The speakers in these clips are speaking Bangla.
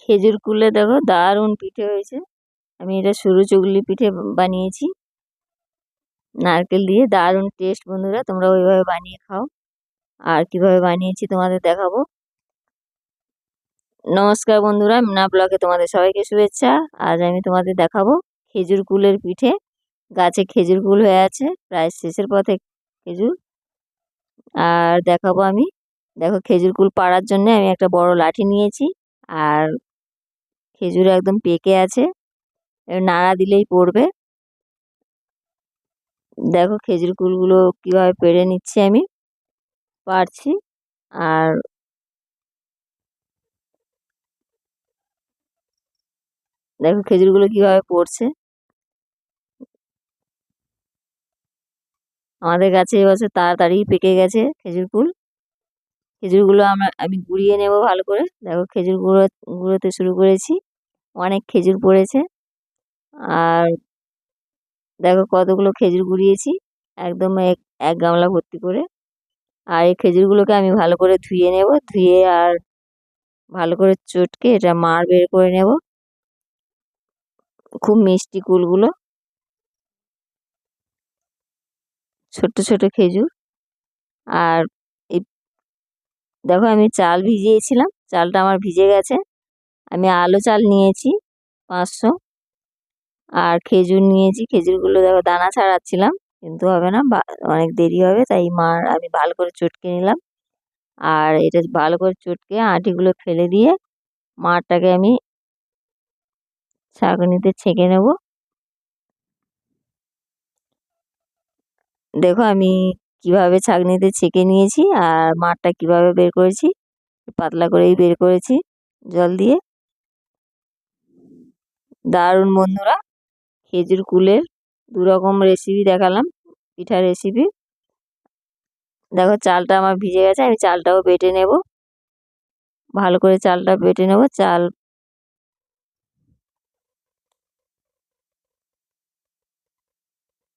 খেজুর কুলে দেখো, দারুণ পিঠে হয়েছে। আমি এটা সরু চুগলি পিঠে বানিয়েছি। নারকেল দিয়ে দারুণ টেস্ট বন্ধুরা তোমরা ওইভাবে বানিয়ে খাও। আর কীভাবে বানিয়েছি তোমাদের দেখাবো। নমস্কার বন্ধুরা, মিনা ব্লগে তোমাদের সবাইকে শুভেচ্ছা। আজ আমি তোমাদের দেখাবো খেজুর কুলের পিঠে। গাছে খেজুর কুল হয়ে আছে, প্রায় শেষের পথে খেজুর। আর দেখাবো আমি। দেখো খেজুর কুল পাড়ার জন্য আমি একটা বড় লাঠি নিয়েছি। আর খেজুর একদম পেকে আছে। নাড়া দিলেই পড়বে। দেখো খেজুর কুলগুলো কীভাবে পেড়ে নিচ্ছি আমি। পারছি। আর দেখো খেজুরগুলো কীভাবে পড়ছে। আমাদের গাছে এবছর তাড়াতাড়ি পেকে গেছে খেজুর কুল খেজুরগুলো আমরা, আমি গুঁড়িয়ে নেব ভালো করে। দেখো খেজুর গুঁড়ো, গুঁড়োতে শুরু করেছি। অনেক খেজুর পড়েছে। আর দেখো কতগুলো খেজুর গুঁড়িয়েছি, একদম এক এক গামলা ভর্তি করে। আর এই খেজুরগুলোকে আমি ভালো করে ধুয়ে নেব, ধুয়ে আর ভালো করে চটকে এটা মার বের করে নেব। খুব মিষ্টি কুলগুলো। ছোট্ট ছোট খেজুর। আর দেখো আমি চাল ভিজিয়েছিলাম, চালটা আমার ভিজে গেছে। আমি আলো চাল নিয়েছি পাঁচশো। আর খেজুর নিয়েছি। খেজুরগুলো দেখো দানা ছাড়াচ্ছিলাম, কিন্তু হবে না অনেক দেরি হবে, তাই মার আমি ভালো করে চটকে নিলাম। আর এটা ভালো করে চটকে আঁটিগুলো ফেলে দিয়ে মারটাকে আমি ছাঁকনিতে ছেঁকে নেব। দেখো আমি কীভাবে ছাঁকনিতে ছেঁকে নিয়েছি আর মারটা কীভাবে বের করেছি, পাতলা করেই বের করেছি জল দিয়ে। দারুণ বন্ধুরা। খেজুর কুলের দু রকম রেসিপি দেখালাম, পিঠা রেসিপি দেখো চালটা আমার ভিজে গেছে, আমি চালটাও বেটে নেব। ভালো করে চালটা বেটে নেব, চাল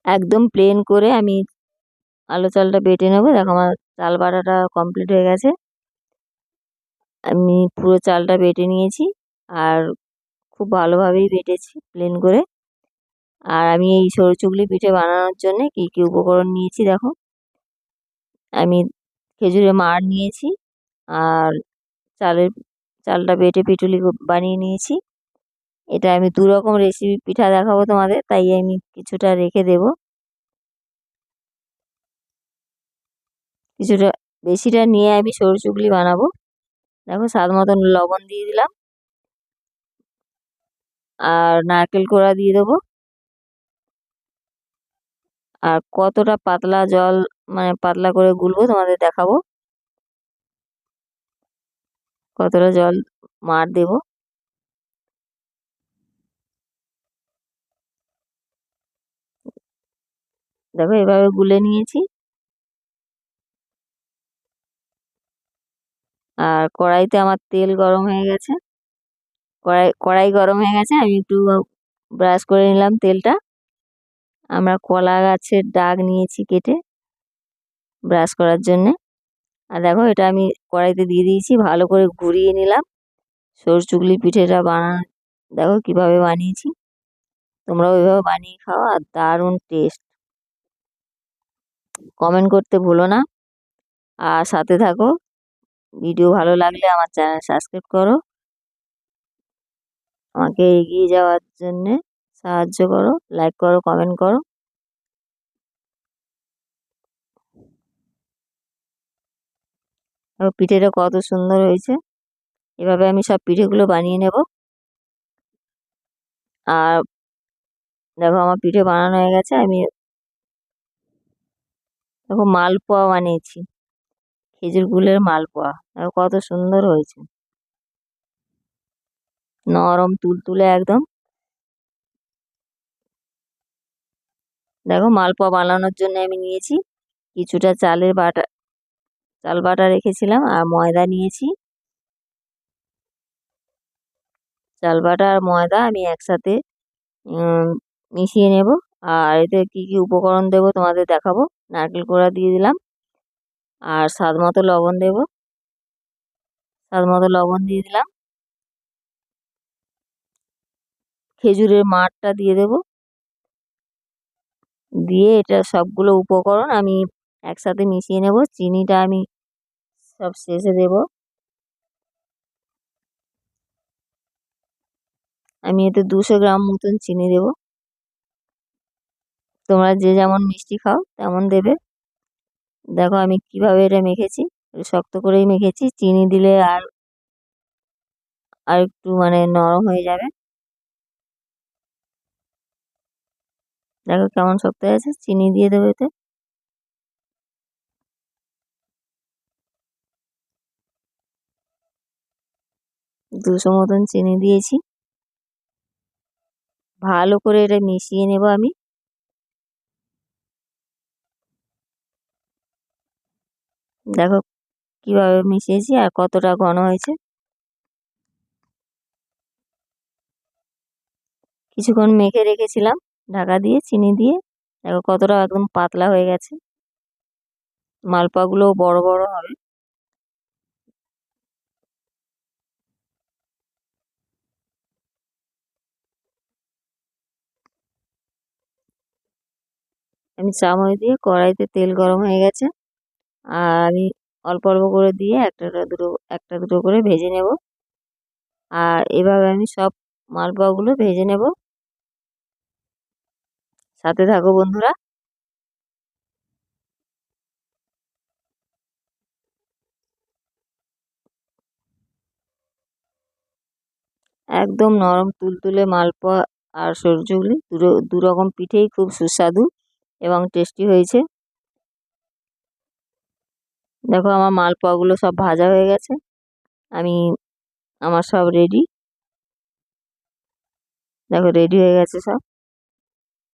একদম প্লেন করে আমি আলো চালটা বেটে নেব। দেখো আমার চাল বাটাটা কমপ্লিট হয়ে গেছে। আমি পুরো চালটা বেটে নিয়েছি। আর খুব ভালোভাবেই বেটেছি প্লেন করে। আর আমি এই সরু চুগলি পিঠে বানানোর জন্যে কী কী উপকরণ নিয়েছি দেখো। আমি খেজুরের মাড় নিয়েছি আর চালের, চালটা বেটে পিটুলি বানিয়ে নিয়েছি। এটা আমি দু রকম রেসিপি পিঠা দেখাবো তোমাদের, তাই আমি কিছুটা রেখে দেব। কিছুটা, বেশিটা নিয়ে আমি সরু চুগলি বানাবো। দেখো স্বাদ মতন লবণ দিয়ে দিলাম। আর নারকেল কোড়া দিয়ে দেবো। আর কতটা পাতলা জল মানে পাতলা করে গুলবো তোমাদের দেখাবো। কতটা জল মার দেব। দেখো এভাবে গুলে নিয়েছি। আর কড়াইতে আমার তেল গরম হয়ে গেছে। কড়াই কড়াই গরম হয়ে গেছে, আমি একটু ব্রাশ করে নিলাম তেলটা। আমরা কলা গাছের ডাগ নিয়েছি কেটে ব্রাশ করার জন্যে। আর দেখো, এটা আমি কড়াইতে দিয়ে দিয়েছি, ভালো করে ঘুরিয়ে নিলাম। সর চুগলি পিঠেটা বানা, দেখো কীভাবে বানিয়েছি। তোমরা ওইভাবে বানিয়ে খাও, আর দারুণ টেস্ট কমেন্ট করতে ভুলো না। আর সাথে থাকো ভিডিও ভালো লাগলে আমার চ্যানেল সাবস্ক্রাইব করো। আমাকে এগিয়ে যাওয়ার জন্যে সাহায্য করো লাইক করো কমেন্ট করো। পিঠেটা কত সুন্দর হয়েছে। এভাবে আমি সব পিঠেগুলো বানিয়ে নেব। আর দেখো আমার পিঠে বানানো হয়ে গেছে, আমি দেখো মালপোয়া বানিয়েছি। খেজুর গুলের মালপোয়া, দেখো কত সুন্দর হয়েছে। নরম তুলতুলে একদম। দেখো মালপোয়া বানানোর জন্য আমি নিয়েছি কিছুটা চালের বাটা, চাল বাটা রেখেছিলাম আর ময়দা নিয়েছি। চাল বাটা আর ময়দা আমি একসাথে মিশিয়ে নেব আর এতে কী কী উপকরণ দেব তোমাদের দেখাবো। নারকেল কোড়া দিয়ে দিলাম আর স্বাদ মতো লবণ দেব। স্বাদ মতো লবণ দিয়ে দিলাম। খেজুরের মাঠটা দিয়ে দেব। দিয়ে এটা সবগুলো উপকরণ আমি একসাথে মিশিয়ে নেব। চিনিটা আমি সব শেষে দেব। আমি এতে দুশো গ্রাম মতন চিনি দেব। তোমরা যে যেমন মিষ্টি খাও, তেমন দেবে। দেখো আমি কীভাবে এটা মেখেছি। শক্ত করেই মেখেছি। চিনি দিলে আর আর একটু মানে নরম হয়ে যাবে। দেখো কেমন শক্ত হয়ে আছে, চিনি দিয়ে দেবো এতে। দুশো মতন চিনি দিয়েছি। ভালো করে এটা মিশিয়ে নেব আমি। দেখো কীভাবে মিশিয়েছি আর কতটা ঘন হয়েছে। কিছুক্ষণ মেখে রেখেছিলাম। ঢাকা দিয়ে, চিনি দিয়ে। দেখো কতটা একদম পাতলা হয়ে গেছে। মালপাগুলোও বড় বড় হবে। আমি চামচ দিয়ে কড়াইতে তেল গরম হয়ে গেছে। আর আমি অল্প অল্প করে দিয়ে একটা দুটো একটা দুটো করে ভেজে নেব। আর এভাবে আমি সব মালপোয়াগুলো ভেজে নেব। সাথে থাকো বন্ধুরা। একদম নরম তুলতুলে মালপোয়া আর সরষেগুলি দু রকম পিঠেই খুব সুস্বাদু এবং টেস্টি হয়েছে। দেখো আমার মালপোয়াগুলো সব ভাজা হয়ে গেছে। আমি, আমার সব রেডি দেখো রেডি হয়ে গেছে সব।